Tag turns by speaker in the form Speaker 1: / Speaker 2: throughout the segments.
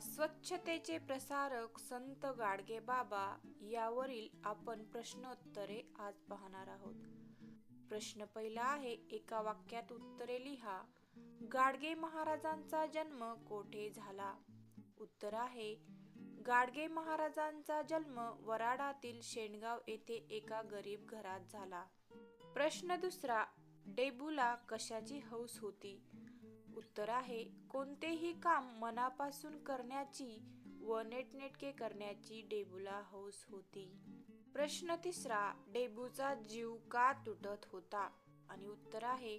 Speaker 1: स्वच्छतेचे प्रसारक संत गाडगे बाबा यावरील आपण प्रश्नोत्तरे आज पाहणार आहोत. प्रश्न पहिला आहे एका वाक्यात उत्तरे लिहा. गाडगे महाराजांचा जन्म कोठे झाला? उत्तर आहे गाडगे महाराजांचा जन्म वराडातील शेणगाव येथे एका गरीब घरात झाला. प्रश्न दुसरा डेबूला कशाची हौस होती? उत्तर आहे कोणतेही काम मनापासून करण्याची व नेटनेटके करण्याची डेबूला हौस होती. प्रश्न तिसरा डेबूचा जीव का तुटत होता? आणि उत्तर आहे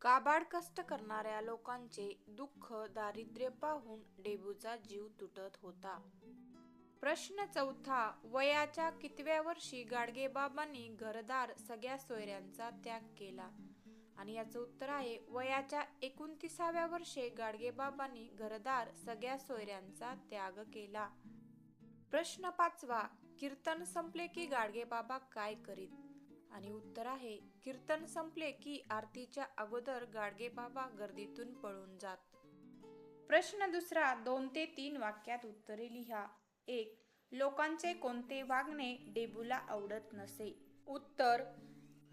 Speaker 1: काबाड कष्ट करणाऱ्या लोकांचे दुःख दारिद्र्य पाहून डेबूचा जीव तुटत होता. प्रश्न चौथा वयाच्या कितव्या वर्षी गाडगेबाबांनी घरदार सगळ्या सोयऱ्यांचा त्याग केला. आणि याचं उत्तर आहे वयाच्या एकोणतीसाव्या वर्षे गाडगेबाबांनी घरदार सगळ्या सोयऱ्यांचा त्याग केला. प्रश्न पाचवा कीर्तन संपले की गाडगेबाबा काय करीत? आणि उत्तर आहे कीर्तन संपले की आरतीच्या अगोदर गाडगेबाबा गर्दीतून पळून जात. प्रश्न दुसरा दोन ते तीन वाक्यात उत्तरे लिहा. एक लोकांचे कोणते वागणे डेबूला आवडत नसे? उत्तर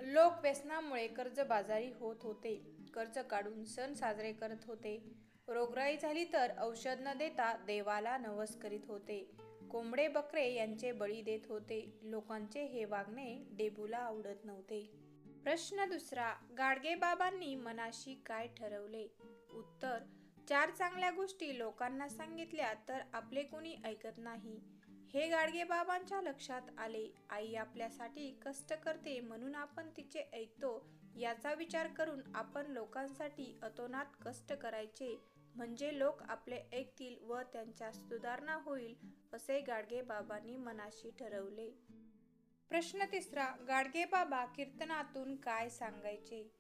Speaker 1: लोक व्यसनामुळे कर्जबाजारी होत होते. कर्ज काढून सण साजरे करत होते. रोगराई झाली तर औषध न देता देवाला नवस करीत होते. कोंबडे बकरे यांचे बळी देत होते. लोकांचे हे वागणे डेबूला आवडत नव्हते. प्रश्न दुसरा गाडगे बाबांनी मनाशी काय ठरवले? उत्तर चार चांगल्या गोष्टी लोकांना सांगितल्या तर आपले कोणी ऐकत नाही. हे गाडगे बाबांच्या लक्षात आले. आई आपल्यासाठी कष्ट करते म्हणून आपण तिचे ऐकतो. याचा विचार करून आपण लोकांसाठी अतोनात कष्ट करायचे. म्हणजे लोक आपले ऐकतील व त्यांच्या सुधारणा होईल असे गाडगे बाबांनी मनाशी ठरवले. प्रश्न तिसरा गाडगे बाबा कीर्तनातून काय सांगायचे?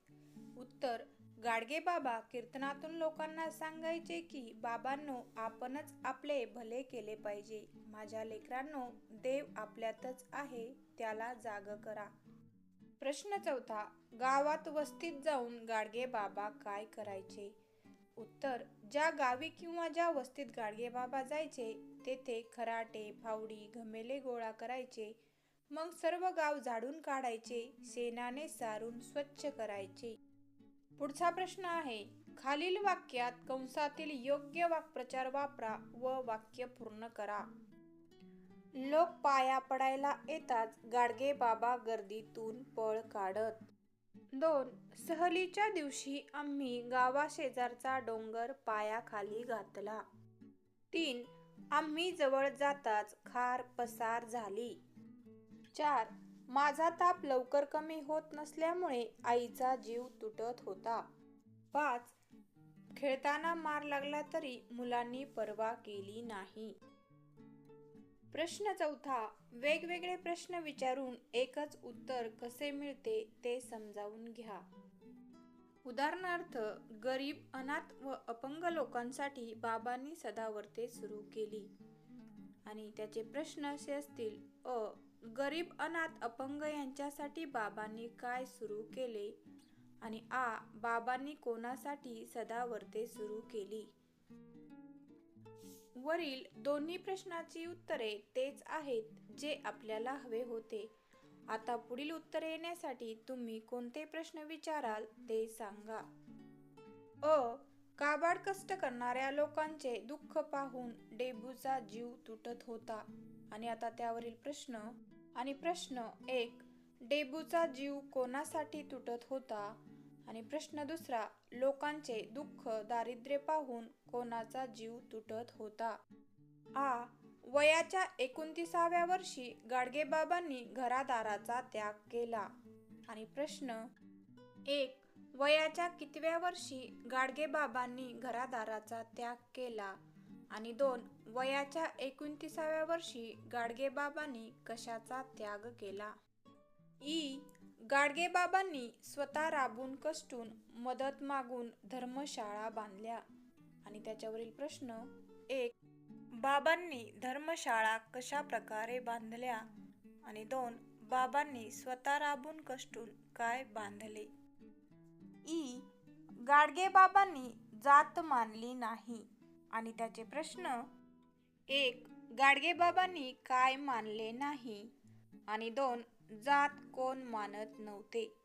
Speaker 1: उत्तर गाडगे बाबा कीर्तनातून लोकांना सांगायचे की बाबांनो आपणच आपले भले केले पाहिजे. माझ्या लेकरांनो देव आपल्यातच आहे त्याला जाग करा. प्रश्न चौथा गावात वस्तीत जाऊन गाडगे बाबा काय करायचे? उत्तर ज्या गावी किंवा ज्या वस्तीत गाडगे बाबा जायचे तेथे खराटे फावडी घमेले गोळा करायचे. मग सर्व गाव झाडून काढायचे शेणाने सारून स्वच्छ करायचे. पुढचा प्रश्न आहे खालील वाक्यात कंसातील योग्य वाक्प्रचार वापरा व वाक्य पूर्ण करा. लोक पाया पडायला येताच गाडगे बाबा गर्दीतून पळ काढत. दोन सहलीच्या दिवशी आम्ही गावाशेजारचा डोंगर पायाखाली घातला. तीन आम्ही जवळ जाताच खार पसार झाली. चार माझा ताप लवकर कमी होत नसल्यामुळे आईचा जीव तुटत होता. पाच खेळताना मार लागला तरी मुलांनी पर्वा केली नाही. प्रश्न चौथा वेगवेगळे प्रश्न विचारून एकच उत्तर कसे मिळते ते समजावून घ्या. उदाहरणार्थ गरीब अनाथ व अपंग लोकांसाठी बाबांनी सदावर्ते सुरू केली. आणि त्याचे प्रश्न असे असतील अ गरीब अनाथ अपंग यांच्यासाठी बाबांनी काय सुरू केले? आणि आ बाबांनी कोणासाठी सदावर्ते सुरू केली? वरील दोन्ही प्रश्नाची उत्तरे तेच आहेत जे आपल्याला हवे होते. आता पुढील उत्तरे येण्यासाठी तुम्ही कोणते प्रश्न विचाराल ते सांगा. अ काबाड कष्ट करणाऱ्या लोकांचे दुःख पाहून डेबूचा जीव तुटत होता. आणि आता त्यावरील प्रश्न आणि प्रश्न एक डेबूचा जीव कोणासाठी तुटत होता? आणि प्रश्न दुसरा लोकांचे दुःख दारिद्र्य पाहून कोणाचा जीव तुटत होता? आ वयाच्या एकोणतीसाव्या वर्षी गाडगेबाबांनी घरादाराचा त्याग केला. आणि प्रश्न एक वयाच्या कितव्या वर्षी गाडगेबाबांनी घरादाराचा त्याग केला? आणि दोन वयाच्या एकोणतीसाव्या वर्षी गाडगेबाबांनी कशाचा त्याग केला? ई गाडगेबाबांनी स्वतः राबून कष्टून मदत मागून धर्मशाळा बांधल्या. आणि त्याच्यावरील प्रश्न एक बाबांनी धर्मशाळा कशा प्रकारे बांधल्या? आणि दोन बाबांनी स्वतः राबून कष्टून काय बांधले? ई गाडगेबाबांनी जात मानली नाही. आणि त्याचे प्रश्न एक गाडगेबाबांनी काय मानले नाही? आणि दोन जात कोण मानत नव्हते?